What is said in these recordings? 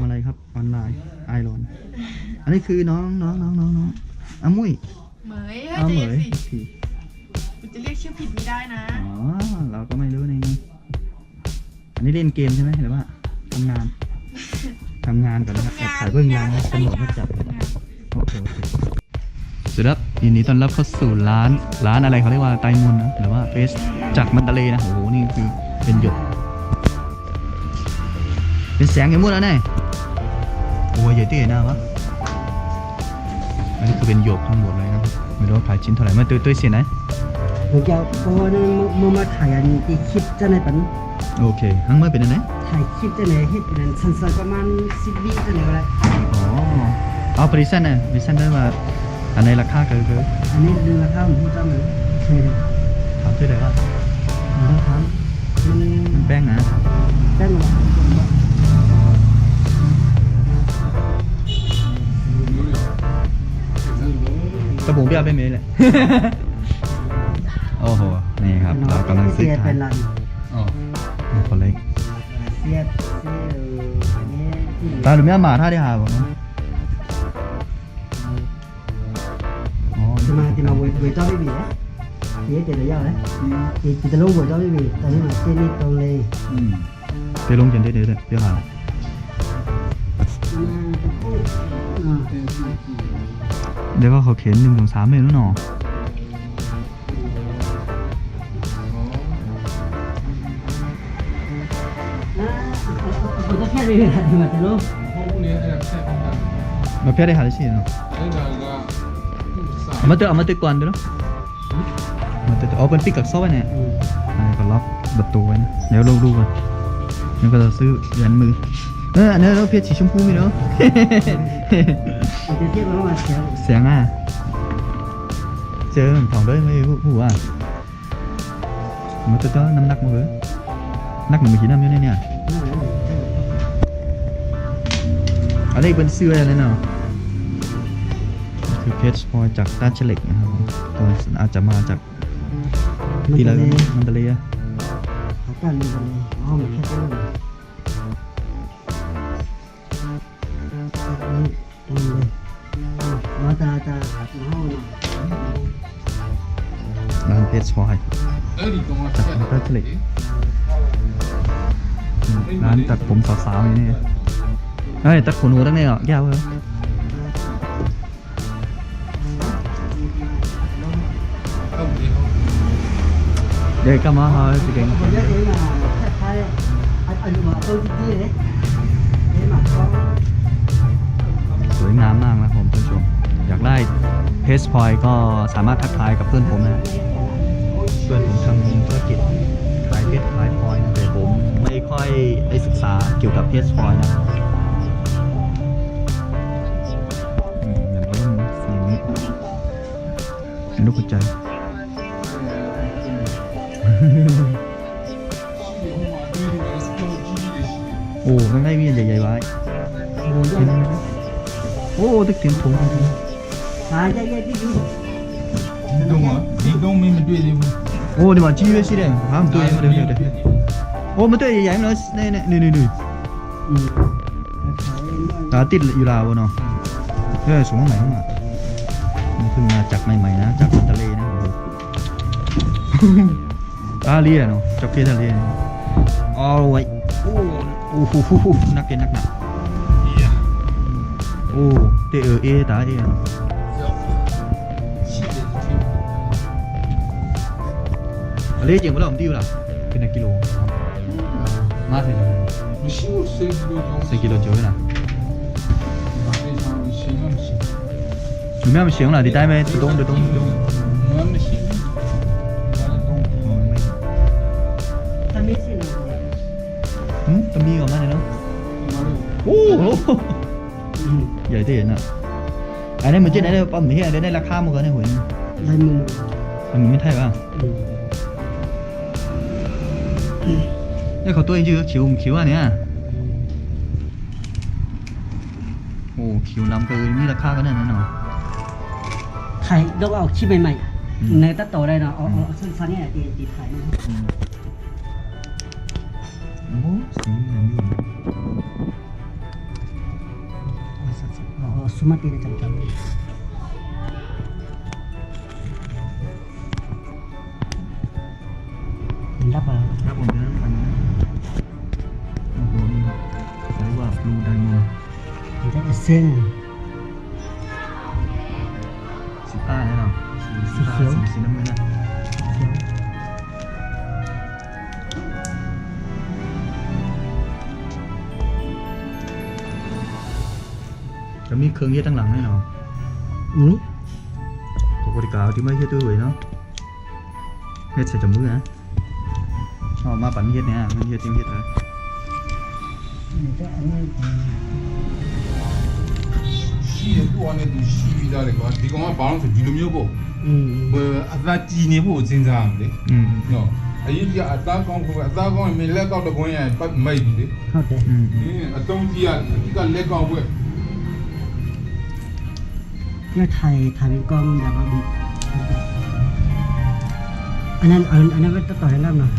ทำอะไรครับออนไลน์ไอรอน อันนี้คือน้องน้องน้องน้องน้องอามุ้ยเหมยอาเหมเฮ้ยยใจพี่เย็นสิคุณจะเรียกชื่อผิดไม่ได้นะ อ๋อเราก็ไม่รู้นี่อันนี้เล่นเกมใช่ไหมหรือว่าทำงานทำงานก่อนนะครับแอบถ่ายเบื้องหลังนะตำรวจมาจับโอเคโอเคสวัสดีครับยินดีต้อนรับเข้าสู่ร้านร้านอะไรเขาเรียกว่าไตรมุนนะหรือว่าเฟสจากมันตะเลนะโอ้โหนี่คือเป็นหยก เป็นแสงอย่างมุดแล้วเนี่ยโอ้ยใหญ่เตี้ยนะวะอันนี้คือเป็นหยกทั้งหมดเลยนะครับไม่รู้ว่าขายชิ้นเท่าไหร่มาตัวตัวเสียไหนผมจะพอนึงมามาถ่ายอันที่คลิปจะในปันโอเคทั้งเมื่อเป็นอันไหนถ่ายคลิปจะในเฮ็ดเป็นสั้นๆประมาณ10วิจะในก็ได้อ๋อเอาปริษัทน่ะปริษัทได้ว่าอันไหนราคาเกินเกินอันนี้ดูราคาผมจำเลยถามชื่ออะไรวะผมต้องถามมันมันแป้งนะแป้งหรอ บุงเบี้ยเป็นเมย์เลยโอ้โห นี่ครับ เรากำลังซื้อเสียขาเป็ยนลันอ๋อคนเล็ก เสียเสียอันนี้ที่ ตาหรือไม่หมาท่าได้หาบ่เนาะอ๋อที่มาที่มาเวเวจ้าไม่มีนะเสียเจ็ดระยะนะที่ที่จะลงเวจ้าไม่มีตอนนี้มาเส้นนี้ตรงเลยอืมไปลงจนได้เด้อเด้อเบี้ยหามาตะกู้อ่า เดี๋ยวก็เขาเข็นหนึ่งสองสามเมตรแล้วเนาะอ่าผมจะแค่นี้แหละที่มาจะลงมาเพี้ยได้หาได้สิเนาะมาเตอเอามาเตอก่อนเด้อเนาะมาเตอเอาเป็นปิกกับซอไว้เนี่ยก็ล็อกประตูไว้นะเดี๋ยวลองดูก่อนแล้วก็จะซื้อเหรียญมือเอออันนี้เราเพชรสีชมพูมีเนาะ จะเทียบกับว่าเสียงเสียงอะเจอถองด้วยไม่รู้ผู้ว่ามันจะต้องน้ำหนักมาเลยนักหนึ่งขีดน้ำอยู่ในเนี่ยอันนี้เป็นเสื้ออะไรเนาะคือเพชรพลอยจากด้านเฉล็กนะครับผมตัวอาจจะมาจากที่เรามันตะเลยอะ เขากันมีกันเลยอ๋อมันแค่ตัวนี้นี่ อ๋อตาตาน้องหน่อยร้านเพชรพลอยจากด้านเฉล็กอืมร้านตัดผมสาวๆอย่างนี้เฮ้ยตัดขนหัวตั้งเนี่ยเหรอแก้วเหรอเดี๋ยวก็มาหาสิเก่งคนเยอะเองอะแค่ใช้อันนี้มาตัวที่นี่เลยเอ๊ะมาเขาสวยงามมากนะผมท่านผู้ชม อยากได้เพสพอยก็สามารถทักทายกับเพื่อนผมนะเพื่อนผมทำธุรกิจขายเพชรขายพลอยนะแต่ผมไม่ค่อยได้ศึกษาเกี่ยวกับเพชรพลอยนะอย่างนี้นสีนี้นลูกหัวใจโอ้ข้างในมีอันใหญ่ๆไว้โอ้โหเยเห็นไหมอะโอ้ตึกเต็มถุงถุงถุง Nikdong ah, Nikdong ni mentui dia. Oh, dia macam cuci ดิว Faham tu yang dia dia. Oh, mentui yang yang ni ni ni ni ni. ตาติดอยู่ลาวเนาะเออสูงใหม่มานี่ขึ้นมาจากใหม่ๆนะ จากทะเลนะโอ้โหตาเลียเนาะจากทะเลเอาไว้โอ้โหนักเก็นักหนักโอ้เตอเอตาเอา 레이징보다 엄디우라 그냥 길로 맛이 세기로 좋으나 준비하면 시원하 đi tay mê tự tung tự tung tự tung. Ừ, tâm đi còn mà này nó ô vậy thì nè anh em mình trên đây bấm mía đến đây là kham một cái này huyền này mình mình mới thấy à มนี่เขาตัวจริงๆคิวคิวอันเนี้ยโอ้คิวนำเกินมีราคาก็แน่นอนไข่ดอกเอาคลิปใหม่อืมๆในตัดต่อได้เนาะเอาเอาเอาสั้นๆเนี่ยตีตีไข่นะโอ้สีเหลืองอยู่ Sumati na cham cham. Người ta là sen. สีฟ้าแน่นอนสีฟ้าสีเขียวสีสีน้ำเงินนะจะมีเครื่องเฮ็ดตั้งหลังแน่นอน Núi. ปกติกาวที่ไม่เฮ็ดด้วยเวยเนาะเฮ็ดใส่จมูกนะเอามาปั่นเฮ็ดเนี่ยมันเฮ็ดจริงเฮ็ดเลย Người ta ăn ăn. ရှိတယ်သူကလည်းသူရှိပြီးသားလေကွာဒီကောင်ကဘာလို့ဆိုဒီလိုမျိုးပေါ့ Ừ. ဘယ်အသာကြည်နေဖို့စဉ်းစားရမယ်လေ อืม နော်အရင်ကအသားကောင်းဖို့အသားကောင်းရင်မင်းလက်ကောက်တကွင်းရပတ်မိတ်ပြီလေ ဟုတ်တယ် อืม ဒီအတုံးကြီးကအဒီကလက်ကောက်ဘွဲ့ เนี่ยถ่ายถ่ายเป็นกล้องแบบว่าดีอันนั้นอันอันนั้นไว้ต่อๆแล้วหน่อย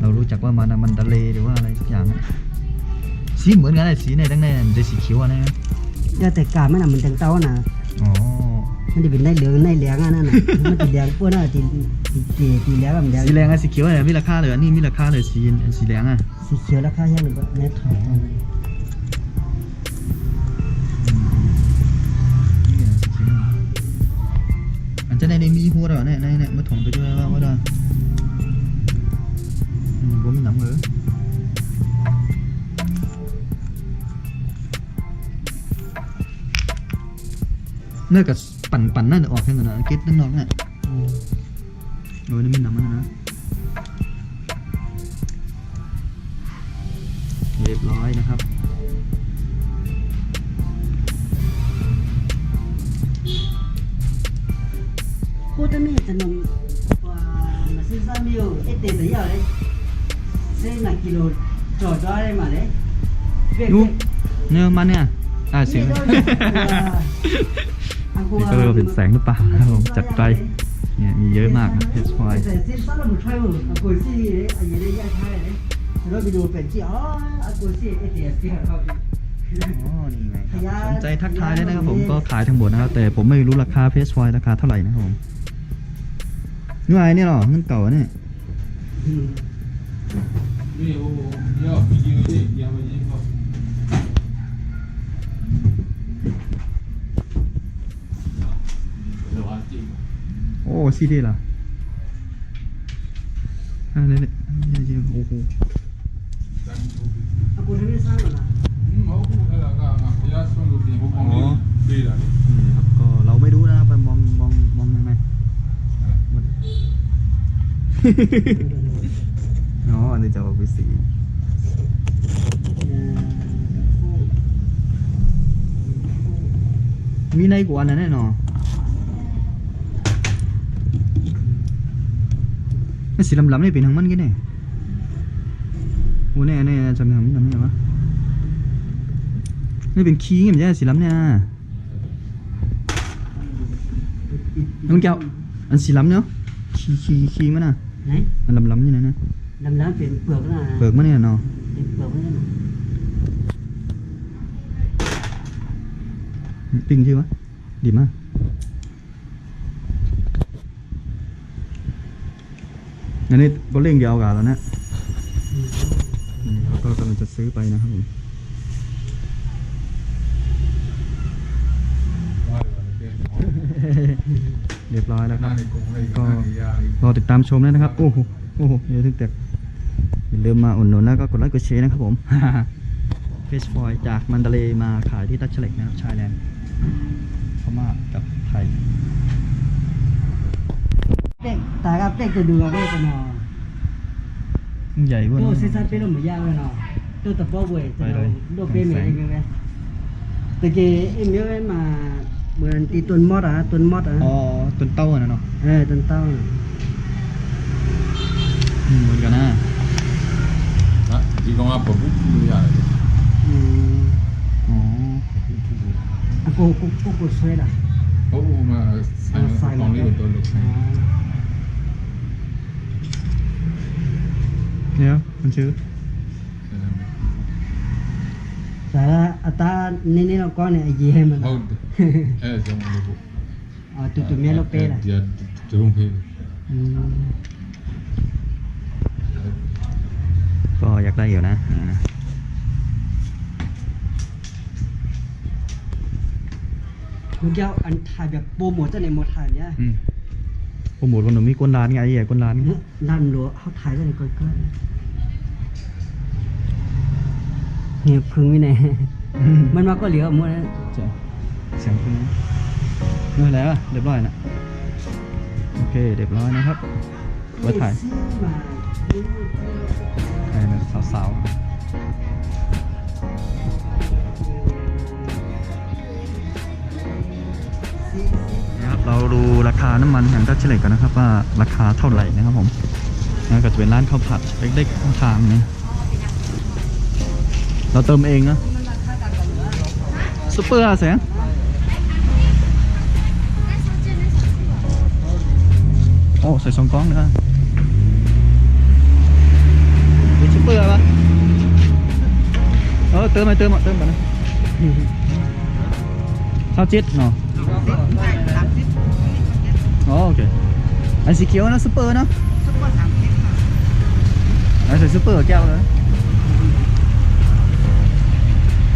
เรารู้จักว่ามันมันทะเลหรือว่าอะไรสักอย่างนะสีเหมือนกันเลยสีในตั้งในมันจะสีเขียวอะนะเดี๋ยวแต่กามันน่ะมันจังเต้าน่ะอ๋อมันจะเป็นได้เหลืองได้เหลืองอันนั้นน่ะมันจะเหลืองป้วนน่ะตีตีตีตีเหลืองกับเหลืองสีแดงกับสีเขียวเนี่ยมีราคาเลยอันนี้มีราคาเลยสีสีแดงอะสีเขียวราคาแค่หนึ่งแม่ถอยนี่นะสีเขียวอันจะในในมีหัวเหรอเนี่ยในเนี่ยมาถงไปด้วยว่าว่าได้อืม ผมมีหนังเนื้อกับปั่นปั่นนั่นออกแค่นั้นนะเก็ตตั้งนอกเนี่ยอืมโอ้ยนี่มีหนังมันนะเรียบร้อยนะครับโคตรนี่จะนมว่ามาซื้อซ้ำอยู่เอเต็มเยเหรอเลยเส้นหนักกิโลจอดได้มาเลย เบียดดูเนื้อมันเนี่ยอ่าเสียงนี่ก็เรียกว่าเป็นแสงหรือเปล่าครับผมจัดไปเนี่ยมีเยอะมากนะเพชรพลอยแต่เส้นซ้ำเราไม่ใช่หรอกอากูซี่เลยอันนี้ได้ยากใช่เลยเราไปดูเป็นที่อ๋ออากูซี่เอ๊ะเดี๋ยวเสียเขาอ๋อนี่ไงครับสนใจทักทายได้นะครับผมก็ขายทั้งหมดนะครับแต่ผมไม่รู้ราคาเพชรพลอยราคาเท่าไหร่นะครับผมนี่ไงเนี่ยหรอเงินเก่าอะเนี่ย 没有，要有的，要不然不。โอ้ซีดีล่ะอันนี้เนี่ยจริงโอ้โหอากูทำไม่สร้างหรอล่ะอืมเขาพูดแล้วก็อะพยายามส่งลูกเดียวผมมองนี่ดีแล้วนี่ครับก็เราไม่รู้นะครัมองมองมองยังไง อ๋ออันนี้จะออกเป็นสีมีในกว่านั้นแน่นอนนี่สีลำๆนี่เป็นทางมันกันเนี่ยโอ้แน่แน่ จำทางมันจำไม่ได้วะนี่เป็นขี้ไงมันจะสีลำเนี่ยน้องแก้วอันสีลำเนาะขี้ขี้ขี้มันน่ะไหนมันลำๆอยู่ไหนนะดำน้ำเป็นเปลือกนะเปิกมันเนี่ยเนาะเป็นเปลือกไม่ได้นะปิ้งชื่อวะดีมากอันนี้ก็เร่งเดียวกันแล้วนะนี่เขาก็กำลังจะซื้อไปนะครับผมเรียบร้อยแล้วครับ ก็รอติดตามชมได้นะครับ โอ้โห โอ้โหเดี๋ยวถึงแต่ อย่าลืมมาอุดหนุนแล้วก็กดไลค์กดแชร์นะครับผมเพชฟอยจากมันเดเลย์มาขายที่ตัชเชเล็กนะครับชายแดนพม่ากับไทยเด็กตากับเด็กจะดูเราได้กันเนาะใหญ่กว่าตัวนั้นเซซันเป็นลมยาวเลยเนาะตัวตะปอเว้ยแต่เราโดเป็นเหมือนกันไหมแต่เกเอ็มเยอะมาเหมือนตีต้นมอดอะต้นมอดอะอ๋อต้นเต้าอะนะเนาะเออต้นเต้าอืมเหมือนกันนะ 이거만보고뭐야 ừ. cô cô cô à? cô xe là 오 mà ờ, sai nó sai còn lấy của con dạ, chứ. Dạ, à ta nên nên là con này gì mà. hold à tụi tụi mẹ nó pê là giờ. อยากได้อยู่นะคุณเจ้าอันถ่ายแบบโปรโมทจะในโมถ่ายเนี่ยโปรโมทวันหนุ่มมีคนร้านไงไอ้ใหญ่ก้นร้านร้านหลวเขาถ่ายจะในก้นก้อนเนี่ยพึ่งไม่แน่มันมาก็เหลือหมดแล้วจ้ะเสียงพึ่งนี่แล้วเรียบร้อยนะโอเคเรียบร้อยนะครับมาถ่าย แบบสาวๆนะครับเราดูราคาน้ำมันอย่งทัชเชลกกันนะครับว่าราคาเท่าไหร่นะครับผมนะก็จะเป็นร้านข้าวผัดเล็กๆข้างทางนี่เราเติมเองนะซุปเปอร์อะแสงโอ้ใส่สองกล้องนะมีซุปเปอร์ปะเออเติมมาเติมมาเติมมานะข้าวเจ็ดเนาะอ๋อโอเคอันสีเขียวนะซุปเปอร์เนาะอันใส่ซุปเปอร์แก้วเลย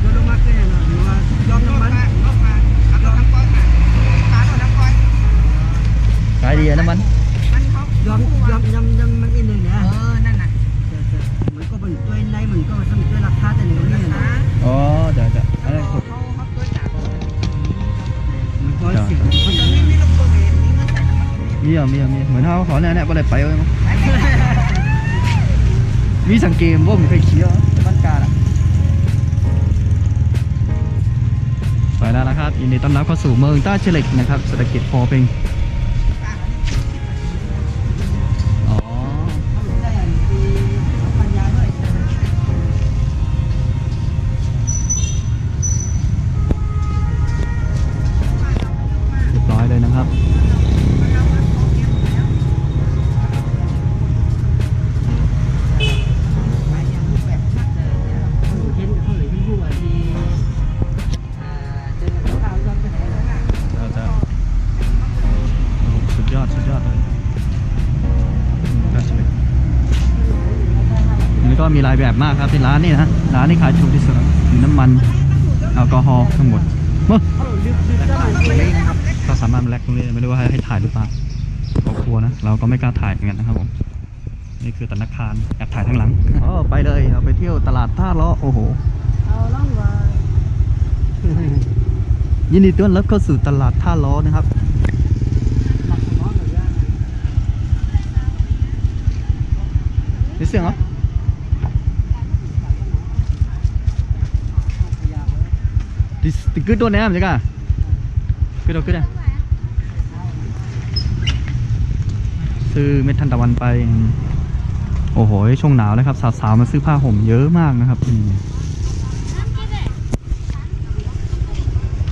โดนลงมาเกินหรือว่ายอมน้ำมันขายดีอะน้ำมันยอมยอมยอมยอมมันอีกหนึ่ มีอะมีอะมีเหมือนเขาขอเนี่ยเนี่ยไปเลยไปเลยมั้งมีสังเกตว่าผมเคยขี่อะบ้านกาดอะไปแล้วนะครับยินดีต้อนรับเข้าสู่เมืองต้าเชเล็กนะครับเศรษฐกิจพอเพียง มีหลายแบบมากครับที่ร้านนี่นะร้านนี้ขายถูกที่สุดมีน้ำมันแอลกอฮอล์ทั้งหมดมื่อก็สามารถแลกตรงนี้ไม่รู้ว่าให้ถ่ายหรือเปล่าเรากลัวนะเราก็ไม่กล้าถ่ายเหมือนกันนะครับผมนี่คือธนาคารแอบถ่ายข้งหลังอ๋อไปเลยเราไปเที่ยวตลาดท่าล้อโอ้โหยินดีต้อนรับเข้าสู่ตลาดท่าล้อนะครับหลักสมองหรือว่า นี่เสียงเหรอดิส ติกเกอร์ตัวนี้มั้ยกันกึดเอากึดอะซื้อเม็ดทันตะวันไป โอ้โห ช่วงหนาวนะครับ สาวๆมาซื้อผ้าห่มเยอะมากนะครับอืม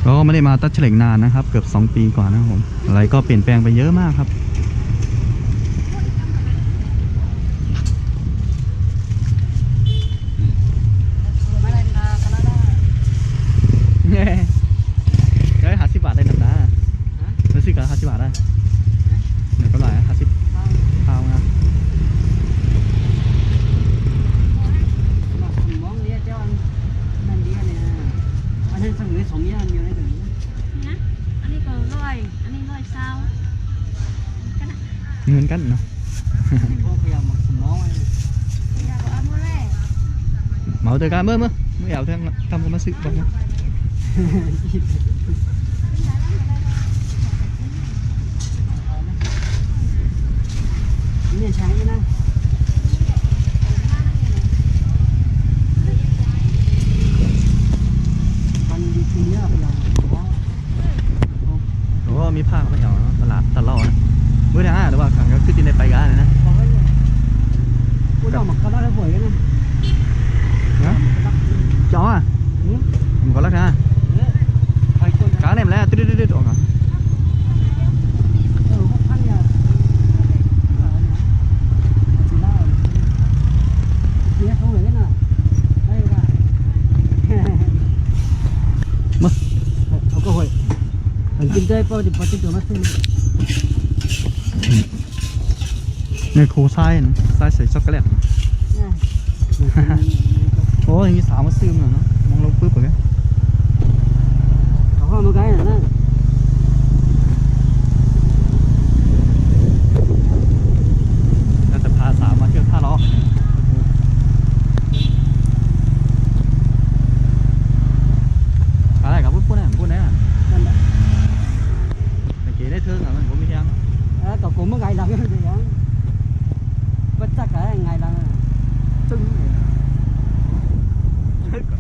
ก็ไม่ได้มาตัดเฉลงนานนะครับ เกือบ 2 ปีกว่านะครับผม อะไรก็เปลี่ยนแปลงไปเยอะมากครับ เย้เฮ้ยหาสิบบาทได้หนักนะรู้สึกกับหาสิบบาทได้เดี๋ยวก็หลายหาสิบข้าวนะ หลักสมองเนี่ยเจ้านั่นเดียวเนี่ยอันนั้นสมัยสองอย่างเดียวได้ถึง นะอันนี้ก็ร้อย อันนี้ร้อยเศร้าก็นะเหมือนกันเนาะพวกพยายามหมักสมองไว้ อยากเอามือแรก เหมาเตอกันเมื่อเมื่อเมื่อเอาทำทำก็มาซื้อบอกนะ เนี่ยใช้นะ thằng nó cứ tin này bay gà này nè บอกว่ากูต้องมาก็ได้แล้วป่วยกันนะ Hả? chó à หืม mình có lắc ha เอ๊ะไปคน cá này em lấy tít tít tít ổn à เออหกพันเนี่ยสิเล่าเนี่ยเขาเหมือนกันน่ะได้ป่ะ Mà. เอาก็ห่วยมันกินได้ป่ะดิป่ะจิตตัวมาซื้อ này khô sai này sai sấy chocolate เนี่ย ôi hình như sáu mất xương rồi nó mong lâu cướp rồi cái เขาเข้ามาไกลน่ะนะ くちゃうまいな。なんか